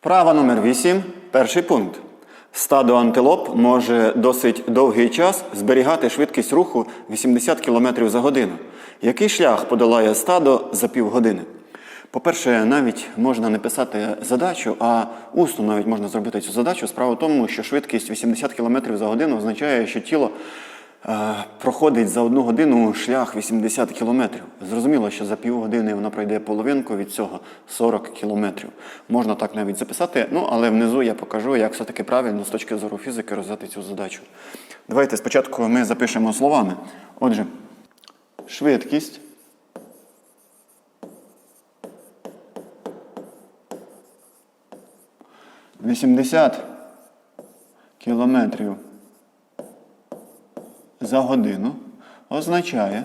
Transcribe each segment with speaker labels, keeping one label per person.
Speaker 1: Вправа номер 8. Перший пункт. Стадо антилоп може досить довгий час зберігати швидкість руху 80 км за годину. Який шлях подолає стадо за півгодини? По-перше, навіть можна не писати задачу, а усно навіть можна зробити цю задачу. Справа в тому, що швидкість 80 км за годину означає, що тіло проходить за одну годину шлях 80 кілометрів. Зрозуміло, що за півгодини вона пройде половинку від цього 40 кілометрів. Можна так навіть записати, ну але внизу я покажу, як все-таки правильно з точки зору фізики розв'язати цю задачу. Давайте спочатку ми запишемо словами. Отже, швидкість. Вісімдесят кілометрів за годину означає,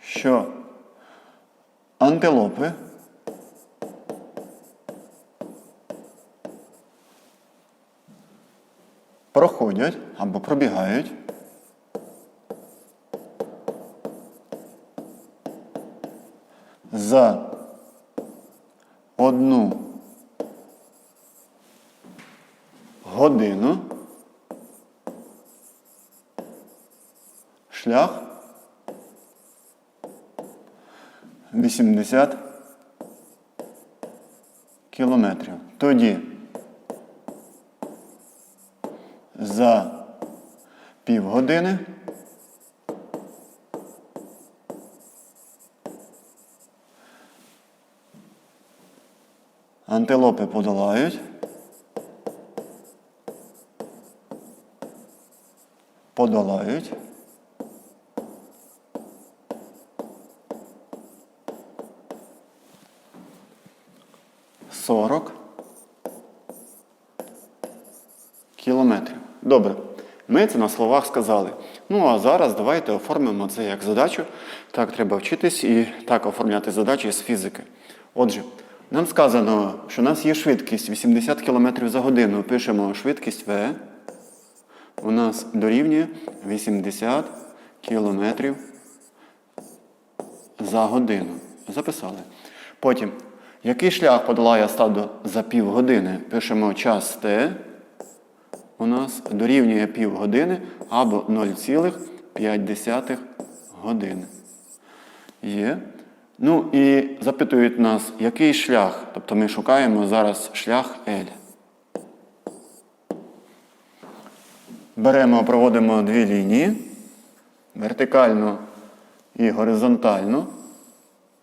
Speaker 1: що антилопи проходять або пробігають за одну годину. Шлях. 80 кілометрів. Тоді за півгодини антилопи подолають подолають сорок кілометрів. Добре. Ми це на словах сказали. Ну а зараз давайте оформимо це як задачу. Так треба вчитись і так оформляти задачі з фізики. Отже, нам сказано, що у нас є швидкість 80 км за годину. Пишемо швидкість V у нас дорівнює 80 км за годину. Записали. Потім, який шлях подолає стадо за півгодини? Пишемо час T. У нас дорівнює півгодини або 0,5 години. Є. Ну і запитують нас, який шлях? Тобто ми шукаємо зараз шлях L. Беремо, проводимо дві лінії, вертикально і горизонтально.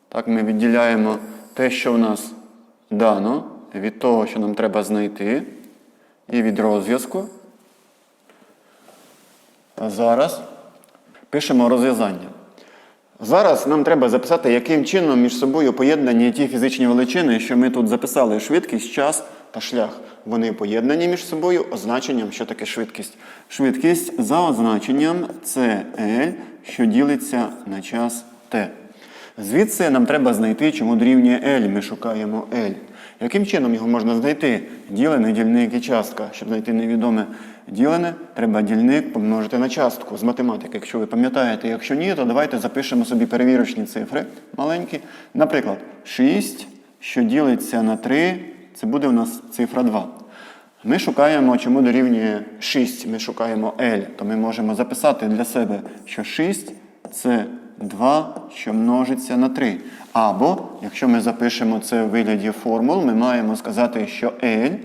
Speaker 1: Так, ми відділяємо те, що в нас дано, від того, що нам треба знайти, і від розв'язку. А зараз пишемо розв'язання. Зараз нам треба записати, яким чином між собою поєднані ті фізичні величини, що ми тут записали: швидкість, час та шлях. Вони поєднані між собою означенням, що таке швидкість. Швидкість за означенням це L, що ділиться на час T. Звідси нам треба знайти, чому дорівнює L. Ми шукаємо L. Яким чином його можна знайти? Ділений, дільник і частка. Щоб знайти невідоме ділене, треба дільник помножити на частку з математики. Якщо ви пам'ятаєте, якщо ні, то давайте запишемо собі перевірочні цифри маленькі. Наприклад, 6, що ділиться на 3, це буде у нас цифра 2. Ми шукаємо, чому дорівнює 6, ми шукаємо L, то ми можемо записати для себе, що 6 це 2, що множиться на 3. Або, якщо ми запишемо це в вигляді формул, ми маємо сказати, що L,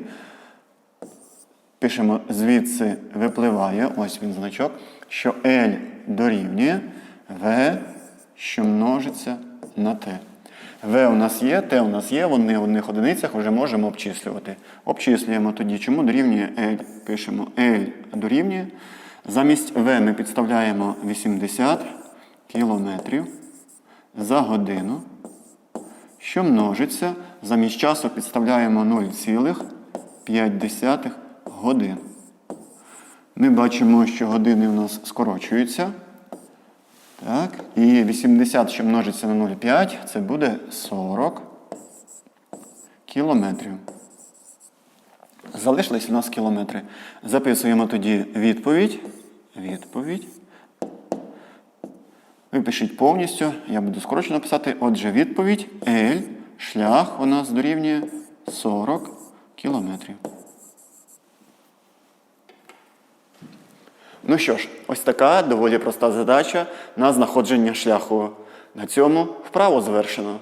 Speaker 1: пишемо звідси випливає, ось він значок, що L дорівнює V, що множиться на T. В у нас є, Т у нас є, вони в одних одиницях вже можемо обчислювати. Обчислюємо тоді, чому дорівнює L. Пишемо L дорівнює. Замість В ми підставляємо 80 кілометрів за годину, що множиться. Замість часу підставляємо 0,5 годин. Ми бачимо, що години у нас скорочуються. Так, і 80, що множиться на 0,5, це буде 40 кілометрів. Залишились у нас кілометри. Записуємо тоді відповідь. Відповідь. Випишіть повністю, я буду скорочено писати. Отже, відповідь L, шлях у нас дорівнює 40 кілометрів. Ну що ж, ось така доволі проста задача на знаходження шляху. На цьому вправо завершено.